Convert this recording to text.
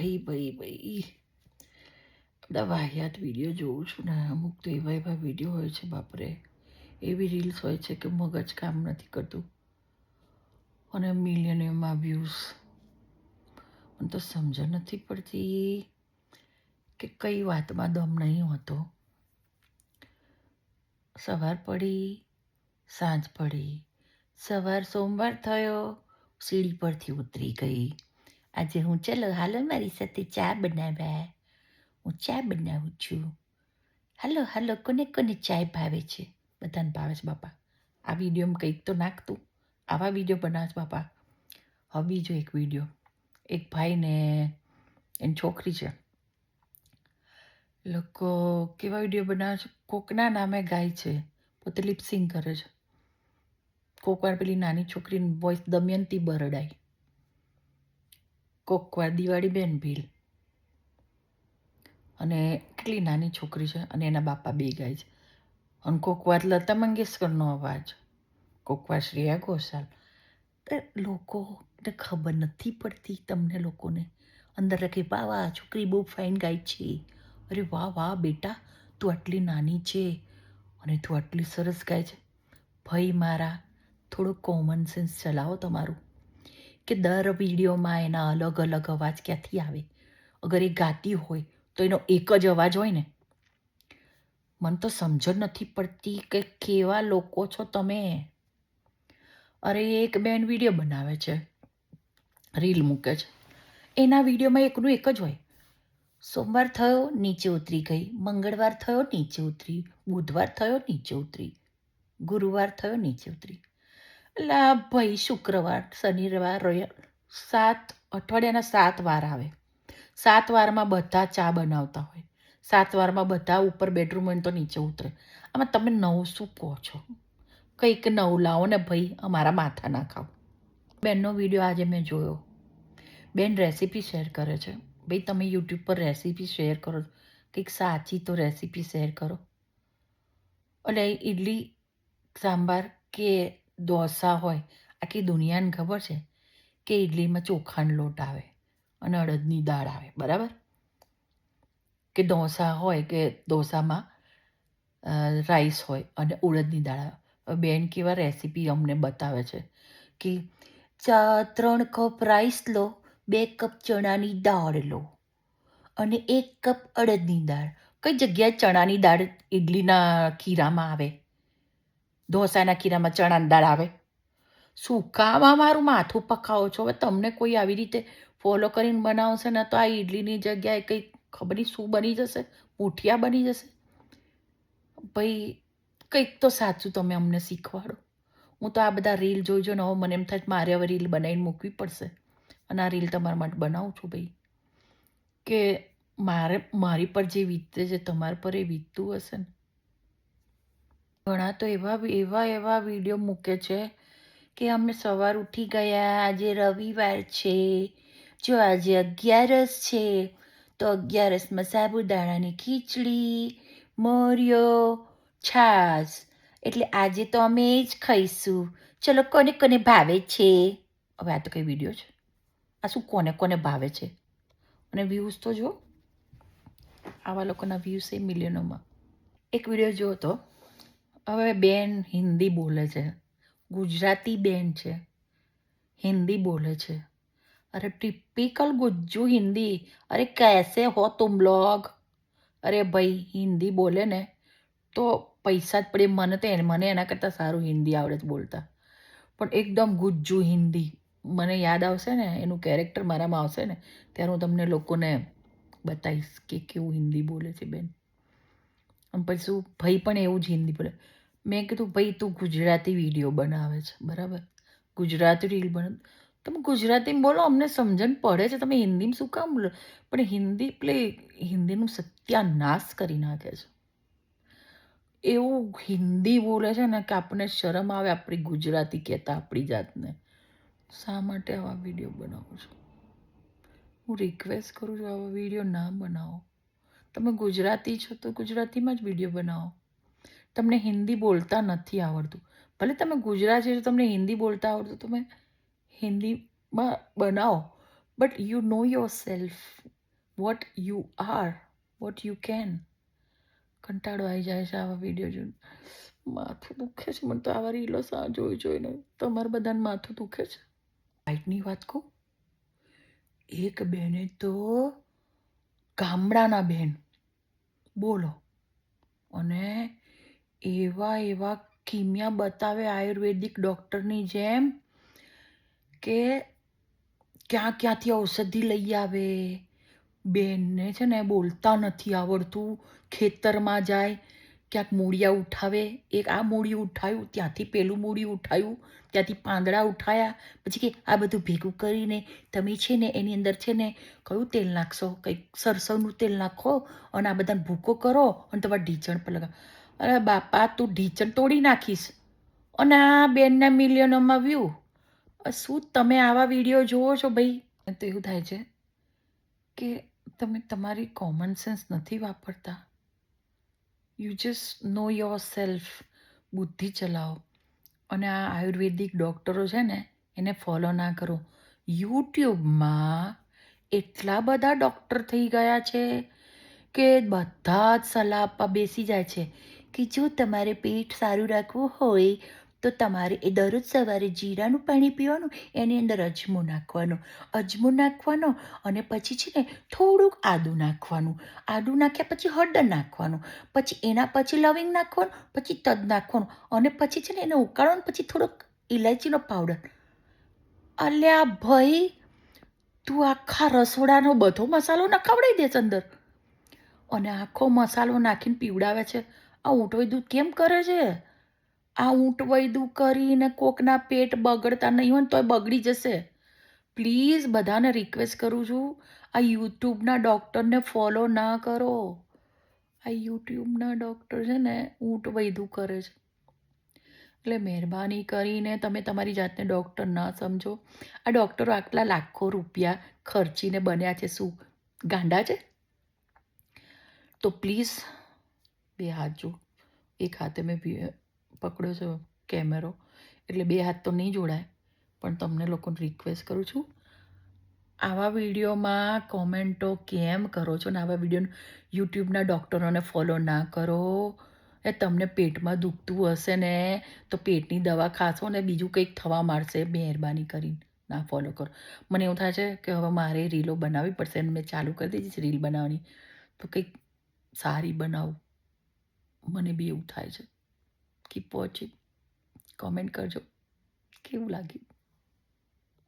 ભાઈ ભાઈ ભાઈ. બધા વાહિયાત વીડિયો જોઉં છું ને, અમુક તો એવા એવા વીડિયો હોય છે, બાપરે. એવી રીલ્સ હોય છે કે મગજ કામ નથી કરતું. અને મિલિયન એમાં વ્યૂઝ મને તો સમજણ નથી પડતી કે કઈ વાતમાં દમ નહીં હોતો. સવાર પડી, સાંજ પડી, સવાર સોમવાર થયો, સીડી પરથી ઉતરી ગઈ. આજે હું ચલો હાલો મારી સાથે ચા બનાવ્યા હું ચા બનાવું છું. હાલો હાલો, કોને કોને ચાય ભાવે છે? બધાને ભાવે છે, બાપા. આ વિડીયોમાં કંઈક તો નાખતું. આવા વીડિયો બનાવે છે, બાપા. હવે બીજો એક વીડિયો એક ભાઈને એની છોકરી છે. લોકો કેવા વીડિયો બનાવે છે? કોકના નામે ગાય છે. પોતે લિપસિંગ કરે છે. કોક વાર પેલી નાની છોકરીની વોઇસ દમયંતી બરડાઈ કોક વાર દિવાળી બેન ભીલ. અને કેટલી નાની છોકરી છે અને એના બાપા બે ગાય છે. અને કોકવાર લતા મંગેશકરનો અવાજ. કોકવાર શ્રેયા ઘોષાલ લોકોને ખબર નથી પડતી તમને લોકોને. અંદર લખી વાહ વાહ, છોકરી બહુ ફાઇન ગાય છે. અરે, વાહ વાહ, બેટા, તું આટલી નાની છે. અને તું આટલી સરસ ગાય છે. ભાઈ મારા, થોડું કોમન સેન્સ ચલાવો તમારું. કે દર વિડીયોમાં એના અલગ અલગ અવાજ ક્યાંથી આવે? અગર એ ગાતી હોય તો એનો એક જ અવાજ હોય ને? મને તો સમજ નથી પડતી કે કેવા લોકો છો તમે. અરે એક બેન વીડિયો બનાવે છે. રીલ મૂકે છે. એના વિડીયોમાં એકનું એક જ હોય. સોમવાર થયો, નીચે ઉતરી ગઈ. મંગળવાર થયો, નીચે ઉતરી. બુધવાર થયો, નીચે ઉતરી. ગુરુવાર થયો, નીચે ઉતરી. એટલે ભાઈ શુક્રવાર, શનિવાર સાત, અઠવાડિયાના સાત વાર આવે. સાત વારમાં બધા ચા બનાવતા હોય. સાત વારમાં બધા ઉપર બેડરૂમ હોય તો નીચે ઉતરે. આમાં તમે નવું શું કહો છો? કંઈક નવું લાવો ને ભાઈ અમારા માથા ના ખાઓ બેનનો વીડિયો આજે મેં જોયો. બેન રેસીપી શેર કરે છે. ભાઈ તમે યુટ્યુબ પર રેસીપી શેર કરો. કંઈક સાચી તો રેસીપી શેર કરો. એટલે ઇડલી સાંભાર કે ઢોસા હોય, આખી દુનિયાને ખબર છે કે ઇડલીમાં ચોખાનો લોટ આવે અને અડદની દાળ આવે, બરાબર? કે ઢોસા હોય કે ઢોસામાં રાઈસ હોય અને ઉડદની દાળ આવે. બેન કેવા રેસીપી અમને બતાવે છે કે ચા ત્રણ કપ રાઈસ લો, બે કપ ચણાની દાળ લો અને એક કપ અડદની દાળ. કઈ જગ્યાએ ચણાની દાળ ઇડલીના ખીરામાં આવે? ઢોસાના ખીરામાં ચણાની દાળ આવે. શું કામ મારું માથું પકાવો છો? હવે તમને કોઈ આવી રીતે ફોલો કરીને બનાવશે ને તો આ ઇડલીની જગ્યાએ કંઈક ખબર નહીં શું બની જશે? મૂઠિયા બની જશે? ભાઈ, કંઈક તો સાચું તમે અમને શીખવાડો. હું તો આ બધા રીલ જોઈ જો ને હવે મને એમ થાય મારે હવે રીલ બનાવીને મૂકવી પડશે. અને આ રીલ તમારા માટે બનાવું છું ભાઈ. કે મારે, મારી પર જે વીતે છે, તમારા પર એ વીતતું હશે ને. ઘણા તો એવા એવા એવા વીડિયો મૂકે છે કે અમે સવાર ઉઠી ગયા, આજે રવિવાર છે, જો આજે અગિયારસ છે, તો અગિયારસમાં સાબુદાણાની ખીચડી, મોર્યો, છાશ. એટલે આજે તો અમે જ ખાઈશું. ચલો, કોને કોને ભાવે છે? હવે આ તો કઈ વીડિયો છે. આ શું કોને કોને ભાવે છે? અને વ્યૂઝ તો જો. આવા લોકોના વ્યૂઝ એ મિલિયનોમાં એક વીડિયો જોયો તો હવે બેન હિન્દી બોલે છે. ગુજરાતી બેન છે. હિન્દી બોલે છે. અરે ટિપિકલ ગુજ્જુ હિન્દી. અરે કેસે હો તુમ બ્લોગ અરે ભાઈ, હિન્દી બોલે ને તો પૈસા જ પડે. મને તો મને એના કરતાં સારું હિન્દી આવડે જ બોલતા. પણ એકદમ ગુજ્જુ હિન્દી. મને યાદ આવશે ને, એનું કેરેક્ટર મારામાં આવશે ને, ત્યારે હું તમને લોકોને બતાવીશ કે કેવું હિન્દી બોલે છે બેન. અને પછી શું, ભાઈ પણ એવું જ હિન્દી બોલે. મેં કીધું, ભાઈ, તું ગુજરાતી વીડિયો બનાવે છે. બરાબર? ગુજરાતી રીલ બને. તમે ગુજરાતીમાં બોલો, અમને સમજણ પડે છે. તમે હિન્દીમાં શું કામ બોલો? પણ હિન્દી પ્લે હિન્દીનું સત્યાનાશ કરી નાખે છે. એવું હિન્દી બોલે છે ને કે આપણને શરમ આવે, આપણી ગુજરાતી કહેતા, આપણી જાતને. શા માટે આવા વીડિયો બનાવું છું? હું રિક્વેસ્ટ કરું છું, આવા વીડિયો ના બનાવો. તમે ગુજરાતી છો તો ગુજરાતીમાં જ વીડિયો બનાવો. તમને હિન્દી બોલતા નથી આવડતું. ભલે તમે ગુજરાતી છો તમને હિન્દી બોલતા આવડતું, તમે હિન્દીમાં બનાવો. But you know yourself what you are what you can કંટાળો આવી જાય છે આવા વીડિયો જોઈને. માથું દુખે છે, મને તો આવા રીલો સા જોઈ જોઈને. તમારા બધાને માથું દુખે છે. હાઇટની વાત કહું? એક બેને તો ગામડાના બેન. બોલો. અને એવા એવા કિમિયા બતાવે આયુર્વેદિક ડૉક્ટરની જેમ કે ક્યાં ક્યાંથી ઔષધિ લઈ આવે. બેનને છે ને બોલતા નથી આવડતું. ખેતરમાં જાય ક્યાંક મૂળિયા ઉઠાવે, એક આ મૂળિયું ઉઠાવ્યું ત્યાંથી પેલું મૂળી ઉઠાવ્યું ત્યાંથી પાંદડા ઉઠાયા, પછી કે આ બધું ભેગું કરીને તમે છે ને એની અંદર છે ને કયું તેલ નાખશો? કંઈક સરસવનું તેલ નાખો અને આ બધાને ભૂકો કરો અને તમારા ઢીચણ પર લગાવો. અરે બાપા, તું ઢીચણ તોડી નાખીશ. અને આ બેનના મિલિયનોમાં વ્યૂ શું તમે આવા વીડિયો જુઓ છો ભાઈ? તો એવું થાય છે કે તમે તમારી કોમન સેન્સ નથી વાપરતા. You just know yourself બુદ્ધિ ચલાવો. અને આ આયુર્વેદિક ડૉક્ટરો છે ને, એને ફોલો ના કરો. યુટ્યુબમાં એટલા બધા ડૉક્ટર થઈ ગયા છે કે બધા જ સલાહ આપવા બેસી જાય છે કે જો તમારે પેટ સારું રાખવું હોય તો તમારે એ દરરોજ સવારે જીરાનું પાણી પીવાનું, એની અંદર અજમો નાખવાનો. અજમો નાખવાનો અને પછી છે ને થોડુંક આદું નાખવાનું. આદું નાખ્યા પછી હળદર નાખવાનું. પછી એના પછી લવિંગ નાખવાનું, પછી તજ નાખવાનું અને પછી છે ને એને ઉકાળવાનું, પછી થોડોક ઇલાયચીનો પાવડર. અલ્યા ભાઈ, તું આખા રસોડાનો બધો મસાલો નખાવડાવી દેસ અંદર. અને આખો મસાલો નાખીને પીવડાવે છે. આ ઊંટોય દૂધ કેમ કરે છે? આ ઊંટ વૈદું કરીને કોકના પેટ બગડતા નહીં હોય ને તોય બગડી જશે. પ્લીઝ બધાને રિક્વેસ્ટ કરું છું, આ યુટ્યુબના ડૉક્ટરને ફોલો ના કરો. આ યુટ્યુબના ડૉક્ટર છે ને, ઊંટ વૈદું કરે છે. એટલે મહેરબાની કરીને તમે તમારી જાતને ડૉક્ટર ના સમજો. આ ડૉક્ટરો આટલા લાખો રૂપિયા ખર્ચીને બન્યા છે શું? ગાંડા છે? તો પ્લીઝ બે હાથ જો એક હાથે મેં પકડ્યો છે કેમેરો. એટલે બે હાથ તો નહીં જોડાય, પણ તમને લોકોને રિક્વેસ્ટ કરું છું, આવા વિડીયોમાં કોમેન્ટો કેમ કરો છો? ને આવા વીડિયો યુટ્યુબના ડૉક્ટરોને ફોલો ના કરો. એ તમને પેટમાં દુખતું હશે ને, તો પેટની દવા ખાશો ને બીજું કંઈક થવા માંડશે, મહેરબાની કરીને ના ફોલો કરો. મને એવું થાય છે કે હવે મારે રીલો બનાવવી પડશે અને મેં ચાલુ કરી દીધી છે રીલ બનાવવાની. તો કંઈક સારી બનાવું. મને બી એવું થાય છે. કીપ વોચિંગ કોમેન્ટ કરજો. કેવું લાગ્યું?